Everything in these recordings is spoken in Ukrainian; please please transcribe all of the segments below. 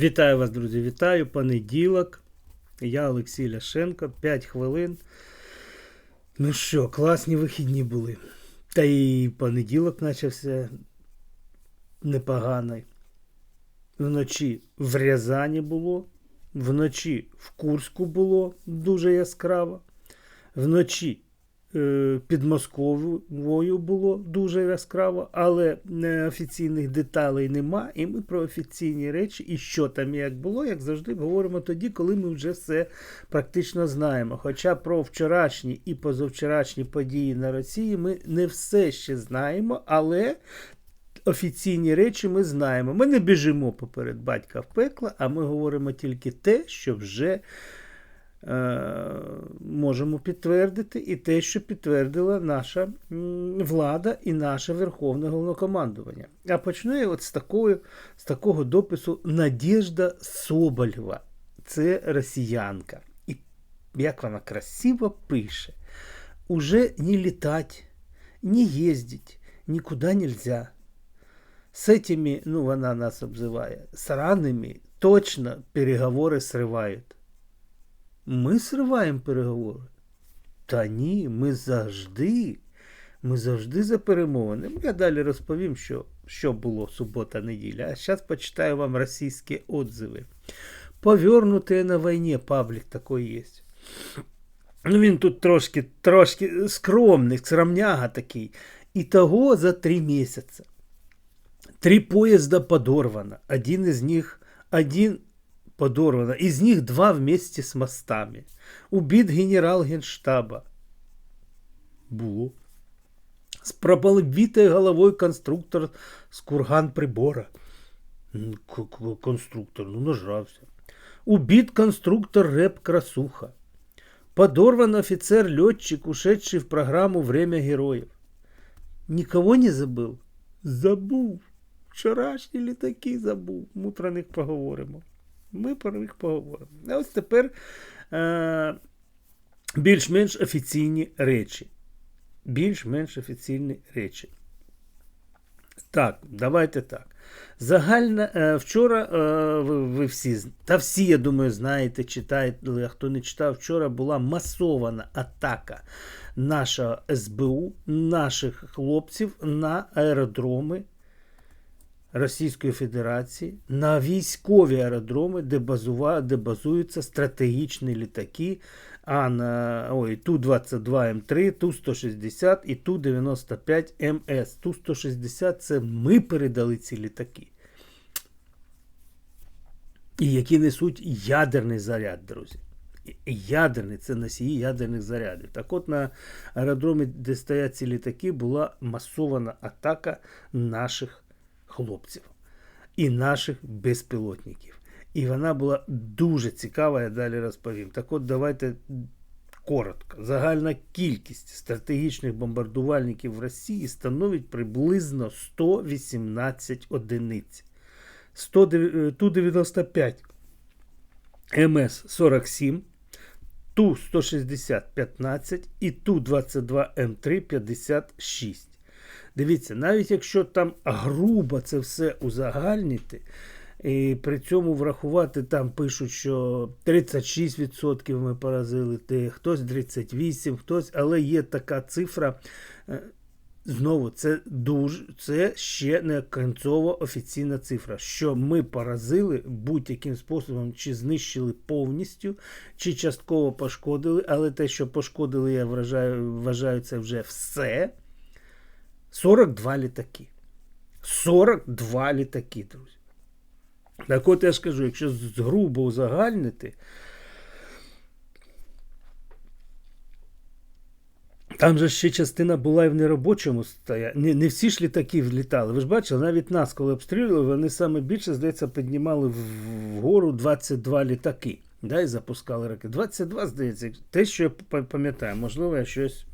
Вітаю вас, друзі! Вітаю! Понеділок. Я Олексій Ляшенко, 5 хвилин. Ну що, класні вихідні були. Та і понеділок почався непоганий. Вночі в Рязані було, вночі в Курську було дуже яскраво, вночі під Московою було дуже яскраво, але е, офіційних деталей нема. І ми про офіційні речі і що там як було, як завжди, говоримо тоді, коли ми вже все практично знаємо. Хоча про вчорашні і позавчорашні події на Росії ми не все ще знаємо, але. Офіційні речі ми знаємо. Ми не біжимо поперед батька в пекло, а ми говоримо тільки те, що вже е, можемо підтвердити, і те, що підтвердила наша влада і наше Верховне Головнокомандування. А почну я от з, такою, з такого допису Надіжда Соболєва. Це росіянка. І як вона красиво пише: уже не літать, не їздить, нікуди нельзя. С этими, ну, вона нас обзиває, сраними точно переговори сривають. Ми сриваємо переговори. Та ні, ми завжди, ми завжди за перемовини. Я далі розповім, що, що було субота-неділя. А зараз почитаю вам російські отзиви. Повернутые на війні, паблік такий є. Ну, він тут трошки, трошки скромний, скромняга такий. І того за три місяці. Три поезда подорвано. Один из них, один подорвано. Из них два вместе с мостами. Убит генерал генштаба. Було. С пробитой головой конструктор с курган прибора. Конструктор, ну нажрався. Убит конструктор рэп Красуха. Подорван офицер-летчик, ушедший в программу «Время героев». Никого не забыл? Забув. Вчорашні літаки забув. Ми про них поговоримо. Ми про них поговоримо. А ось тепер е- більш-менш офіційні речі. Більш-менш офіційні речі. Так, давайте так. Загальна е, вчора е, ви, ви всі та всі, я думаю, знаєте, читаєте, а хто не читав, вчора була масована атака нашого СБУ, наших хлопців на аеродроми Російської Федерації, на військові аеродроми, де, базува, де базуються стратегічні літаки, а на ой, Ту-22М3, Ту-160 і Ту-95МС. Ту-160 це ми передали ці літаки. І які несуть ядерний заряд, друзі. Ядерний це носії ядерних зарядів. Так от на аеродромі, де стоять ці літаки, була масована атака наших хлопців і наших безпілотників. І вона була дуже цікава, я далі розповім. Так от давайте коротко. Загальна кількість стратегічних бомбардувальників в Росії становить приблизно 118 одиниць. 100, Ту-95 МС-47, Ту-160 15 і Ту-22М3 56. Дивіться, навіть якщо там грубо це все узагальнити, і при цьому врахувати, там пишуть, що 36% ми поразили, хтось 38%, хтось, але є така цифра. е, Знову, це дуже це ще не кінцова офіційна цифра, що ми поразили будь-яким способом, чи знищили повністю, чи частково пошкодили, але те, що пошкодили, я вважаю, вважаю це вже все. 42 літаки. 42 літаки, друзі. Так от я ж кажу, якщо грубо узагальнити, там же ще частина була і в неробочому стоянні. Не, не всі ж літаки влітали. Ви ж бачили, навіть нас, коли обстрілювали, вони саме більше, здається, піднімали вгору 22 літаки. Да, і запускали ракети. 22, здається, те, що я пам'ятаю, можливо, я щось.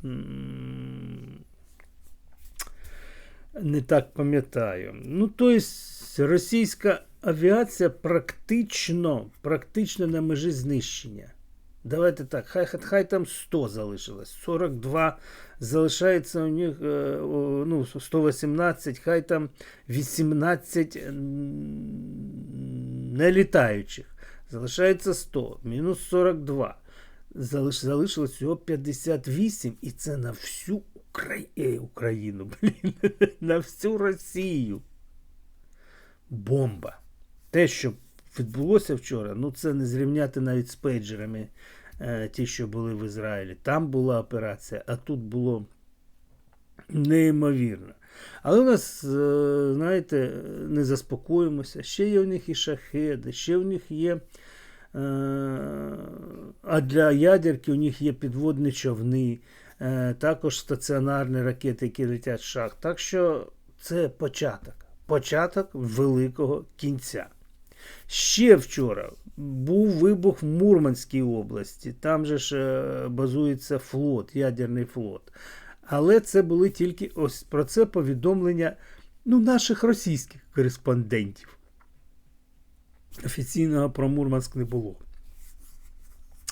Не так пам'ятаю. Ну, тобто, російська авіація практично, практично на межі знищення. Давайте так, хай, хай, там 100 залишилось, 42 залишається у них е, ну, 118, хай там 18 м, не літаючих. Залишається 100, мінус 42. Залиш, залишилось всього 58, і це на всю Украї... е, Україну, блін, на всю Росію. Бомба. Те, що відбулося вчора, ну це не зрівняти навіть з пейджерами, е, ті, що були в Ізраїлі. Там була операція, а тут було неймовірно. Але у нас, е, знаєте, не заспокоїмося. Ще є у них і шахеди, ще у них є. е, А для ядерки у них є підводні човни, також стаціонарні ракети, які летять з шахт. Так що це початок. Початок великого кінця. Ще вчора був вибух в Мурманській області. Там же ж е, базується флот, ядерний флот. Але це були тільки ось про це повідомлення ну, наших російських кореспондентів. Офіційного про Мурманськ не було.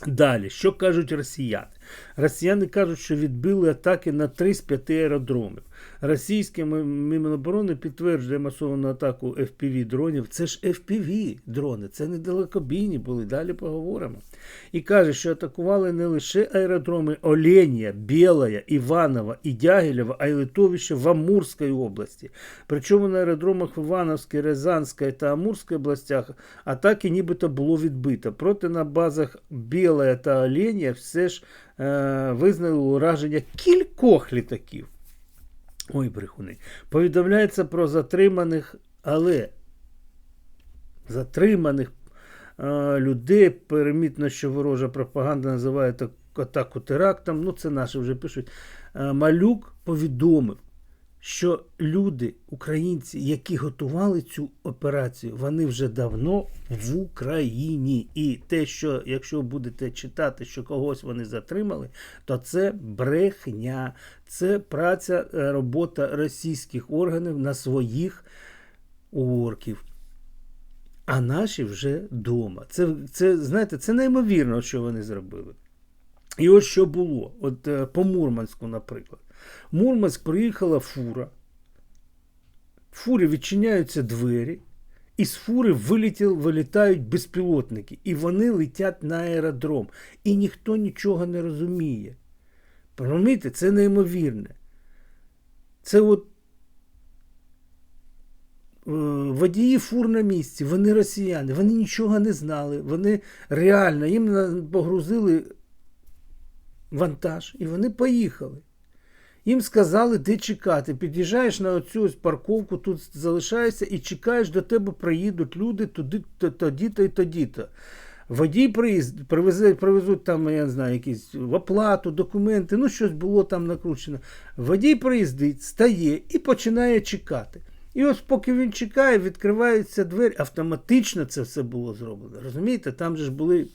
Далі, що кажуть росіяни? Росіяни кажуть, що відбили атаки на 3 з 5 аеродромів. Російське Міноборони підтверджує масовану атаку FPV дронів. Це ж FPV дрони, це не далекобійні були. Далі поговоримо. І каже, що атакували не лише аеродроми Оленія, Білая, Іванова і Дягілєва, а й литовище в Амурській області. Причому на аеродромах в Івановській, Рязанській та Амурській областях атаки нібито було відбито. Проте на базах Білая та Оленія все ж визнали ураження кількох літаків. Ой, брехуни. Повідомляється про затриманих, але затриманих е, людей. Перемітно, що ворожа пропаганда називає так- атаку терактом. Ну, це наші вже пишуть. Е, Малюк повідомив, що люди, українці, які готували цю операцію, вони вже давно в Україні. І те, що якщо будете читати, що когось вони затримали, то це брехня, це праця, е, робота російських органів на своїх орків. А наші вже вдома. Це, це, знаєте, це неймовірно, що вони зробили. І ось що було, от е, по Мурманську, наприклад. Мурманськ приїхала фура. В фурі відчиняються двері, і з фури вилетіл, вилітають безпілотники, і вони летять на аеродром. І ніхто нічого не розуміє. Розумієте, це неймовірне. Це от е, водії фур на місці, вони росіяни, вони нічого не знали. Вони реально їм погрузили вантаж, і вони поїхали. Їм сказали, де чекати. Під'їжджаєш на оцю ось парковку, тут залишаєшся і чекаєш, до тебе приїдуть люди туди, то- тоді-то і тоді-то. Водій приїзд, привезе, привезуть там, я не знаю, якісь оплату, документи, ну щось було там накручено. Водій приїздить, стає і починає чекати. І ось поки він чекає, відкриваються двері, автоматично це все було зроблено. Розумієте, там же ж були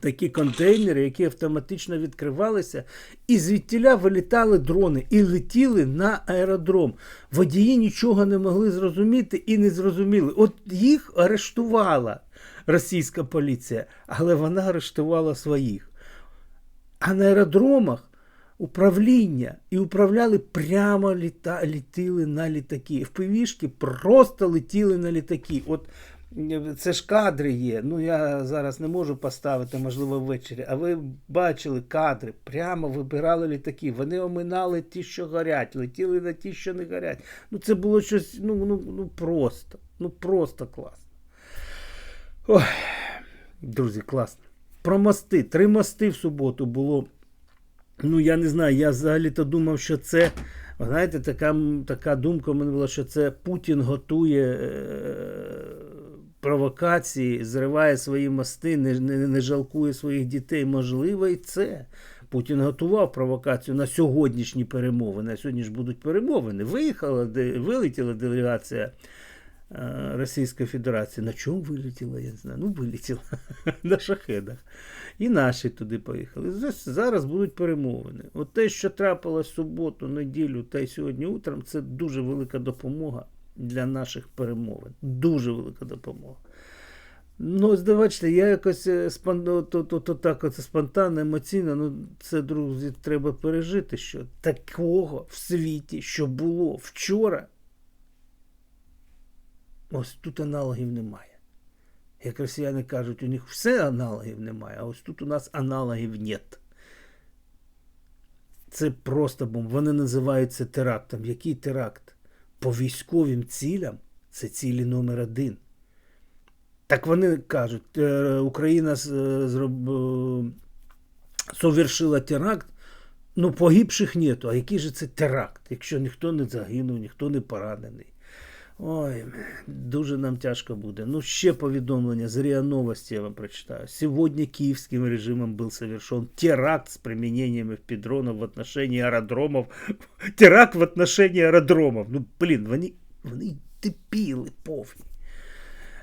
такі контейнери, які автоматично відкривалися, і звідтіля вилітали дрони і летіли на аеродром. Водії нічого не могли зрозуміти і не зрозуміли. От їх арештувала російська поліція, але вона арештувала своїх. А на аеродромах управління і управляли прямо літа, літили на літаки. ФПВшки просто летіли на літаки. От це ж кадри є. Ну я зараз не можу поставити, можливо, ввечері. А ви бачили кадри, прямо вибирали літаки. Вони оминали ті, що горять, летіли на ті, що не горять. Ну це було щось ну, ну, ну просто. Ну просто класно. Ой, друзі, класно. Про мости. Три мости в суботу було. Ну, я не знаю, я взагалі-то думав, що це. Знаєте, така, така думка у мене була, що це Путін готує е, провокації, зриває свої мости, не, не, не жалкує своїх дітей. Можливо, і це. Путін готував провокацію на сьогоднішні перемовини. А сьогодні ж будуть перемовини. Виїхала, де, вилетіла делегація е, Російської Федерації. На чому вилетіла, я не знаю. Ну, вилетіла на шахедах. І наші туди поїхали. Зараз будуть перемовини. От те, що трапилось в суботу, неділю та й сьогодні утром, це дуже велика допомога для наших перемовин. Дуже велика допомога. Ну, ось бачите, я якось е, спон... то, то, то, так от спонтанно, емоційно, ну це, друзі, треба пережити, що такого в світі, що було вчора, ось тут аналогів немає. Як росіяни кажуть, у них все аналогів немає, а ось тут у нас аналогів нет. Це просто бомба. Вони називають це терактом. Який теракт? По військовим цілям це цілі номер один. Так вони кажуть, е, Україна е, зроб... е, совершила теракт, ну погибших нету. А який же це теракт, якщо ніхто не загинув, ніхто не поранений? Ой, дуже нам тяжко буде. Ну, ще повідомлення з РИА Новости я вам прочитаю. Сегодня киевским режимом был совершен теракт с применением FP-дронов в отношении аэродромов. Теракт в отношении аэродромов. Ну, блин, вони, вони дебіли повні.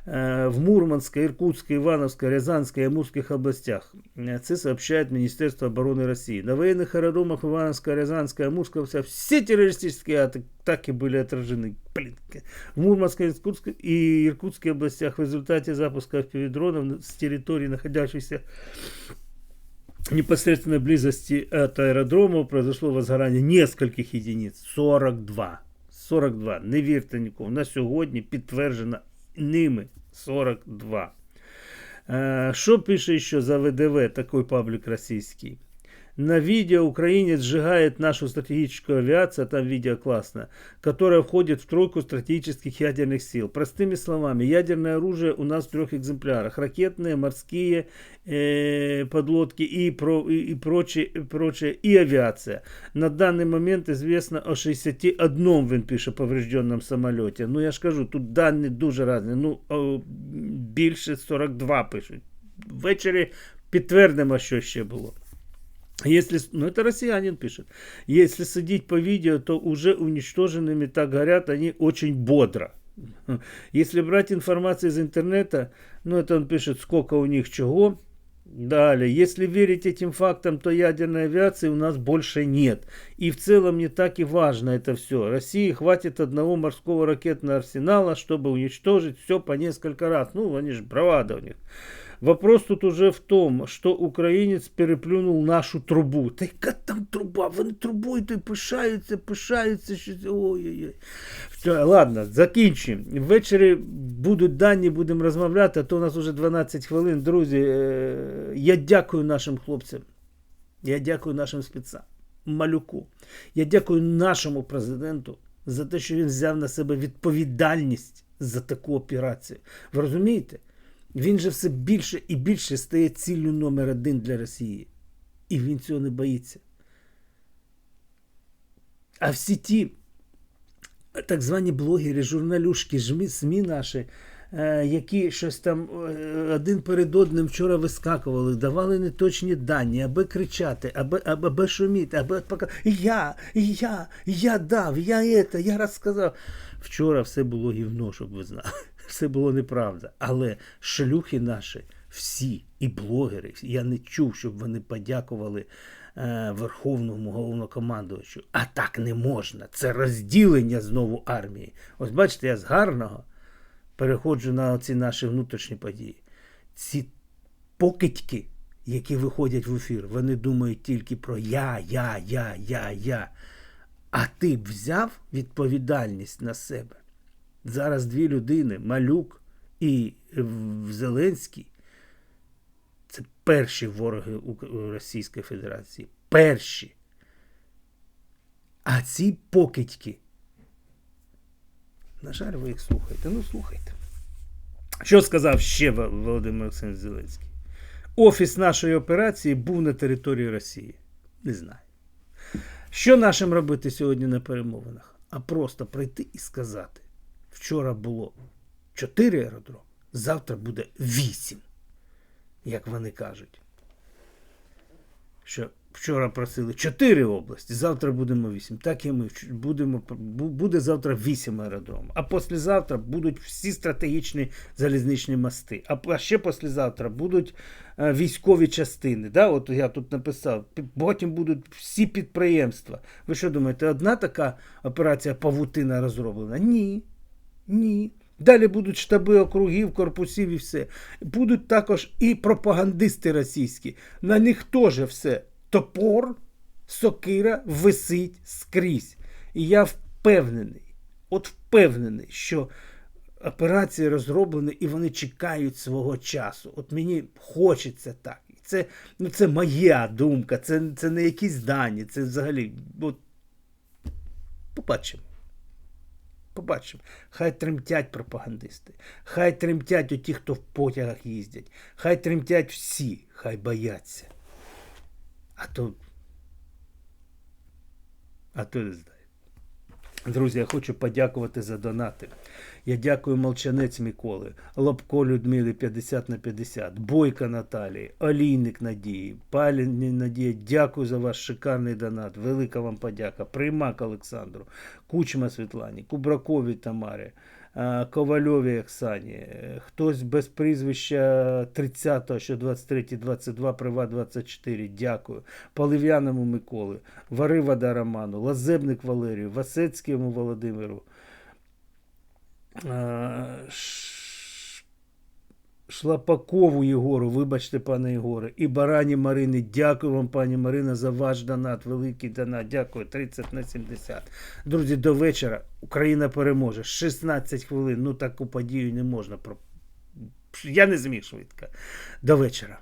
Э, в Мурманской, Иркутской, Ивановской, Рязанской и Амурских областях. Э, Це сообщает Министерство обороны России. На военных аэродромах Ивановской, Рязанской, Амурской областях все террористические атаки были отражены. Блин. В Мурманской Иркутской и Иркутской областях в результате запуска FPV-дронов с территорий, находящихся в непосредственной близости от аэродромов, произошло возгорание нескольких единиц. 42. 42. Не вірте нікому. На сьогодні підтверджено ними 42. Э, Что пишет еще за ВДВ, такой паблик российский? На видео украинец сжигает нашу стратегическую авиацию, там видео классно, которая входит в тройку стратегических ядерных сил. Простыми словами, ядерное оружие у нас в трех экземплярах. Ракетные, морские э, подлодки и, про, и, и прочее, прочее, и авиация. На данный момент известно о 61, він пише, поврежденном самолете. Ну я ж кажу, тут дані дуже різні. Ну, о, більше 42 пишуть. Ввечері підтвердимо, що ще було. Если, ну это россиянин пишет. Если судить по видео, то уже уничтоженными так горят они очень бодро. Если брать информацию из интернета, ну это он пишет, сколько у них чего. Далее, если верить этим фактам, то ядерной авиации у нас больше нет. И в целом не так и важно это все. России хватит одного морского ракетного арсенала, чтобы уничтожить все по несколько раз. Ну, они же бравада у них. Вопрос тут уже в том, что українець переплюнув нашу трубу. Та яка там труба? Вони трубою то пишаються, пишаються. Що... Ой-ой-ой. Ладно, закінчуємо. Ввечері будуть дані, будемо розмовляти, а то у нас вже 12 хвилин. Друзі, е, я дякую нашим хлопцям. Я дякую нашим спецам, малюку. Я дякую нашому президенту за те, що він взяв на себе відповідальність за таку операцію. Ви розумієте? Він же все більше і більше стає ціллю номер один для Росії. І він цього не боїться. А всі ті так звані блогери, журналюшки, СМІ наші, е, які щось там е, один перед одним вчора вискакували, давали неточні дані, аби кричати, аби, аби шуміти, аби показати. Я, я, я дав, я це, я розказав. Вчора все було гівно, щоб ви знали. Все було неправда. Але шлюхи наші, всі, і блогери, я не чув, щоб вони подякували е, Верховному головнокомандувачу. А так не можна. Це розділення знову армії. Ось бачите, я з гарного переходжу на ці наші внутрішні події. Ці покидьки, які виходять в ефір, вони думають тільки про я, я, я, я, я. А ти б взяв відповідальність на себе. Зараз дві людини, Малюк і е, Зеленський, це перші вороги Російської Федерації. Перші. А ці покидьки. На жаль, ви їх слухаєте. Ну, слухайте. Що сказав ще Володимир Олександрович Зеленський? Офіс нашої операції був на території Росії. Не знаю. Що нашим робити сьогодні на перемовинах? А просто прийти і сказати: вчора було 4 аеродроми, завтра буде 8, як вони кажуть. Що вчора просили 4 області, завтра будемо 8. Так і ми будемо, буде завтра 8 аеродромів. А післязавтра будуть всі стратегічні залізничні мости. А, ще післязавтра будуть е, військові частини. Да? От я тут написав. Потім будуть всі підприємства. Ви що думаєте, одна така операція павутина розроблена? Ні. Ні. Далі будуть штаби округів, корпусів і все. Будуть також і пропагандисти російські. На них теж все. Топор, сокира висить скрізь. І я впевнений, от впевнений, що операції розроблені і вони чекають свого часу. От мені хочеться так. Це, ну, це моя думка, це, це не якісь дані, це взагалі. От, побачимо. Побачимо. Хай тремтять пропагандисти, хай тремтять оті, хто в потягах їздять, хай тремтять всі, хай бояться. А то. А то не знаю. Друзі, я хочу подякувати за донати. Я дякую Молчанець Миколи, Лобко Людмилі 50 на 50, Бойка Наталії, Олійник Надії, Палін Надія. Дякую за ваш шикарний донат. Велика вам подяка. Приймак Олександру, Кучма Світлані, Кубракові Тамарі, а, Ковальові Оксані. Е, Хтось без прізвища 30-го, що 23-22, Прива 24. Дякую. Полив'яному Миколи, Варивада Роману, Лазебник Валерію, Васецькому Володимиру. Шлапакову Єгору, вибачте, пане Єгоре, і Барані Марині. Дякую вам, пані Марина, за ваш донат. Великий донат. Дякую. 30 на 70. Друзі, до вечора Україна переможе. 16 хвилин. Ну таку подію не можна. Я не зміг швидко. До вечора.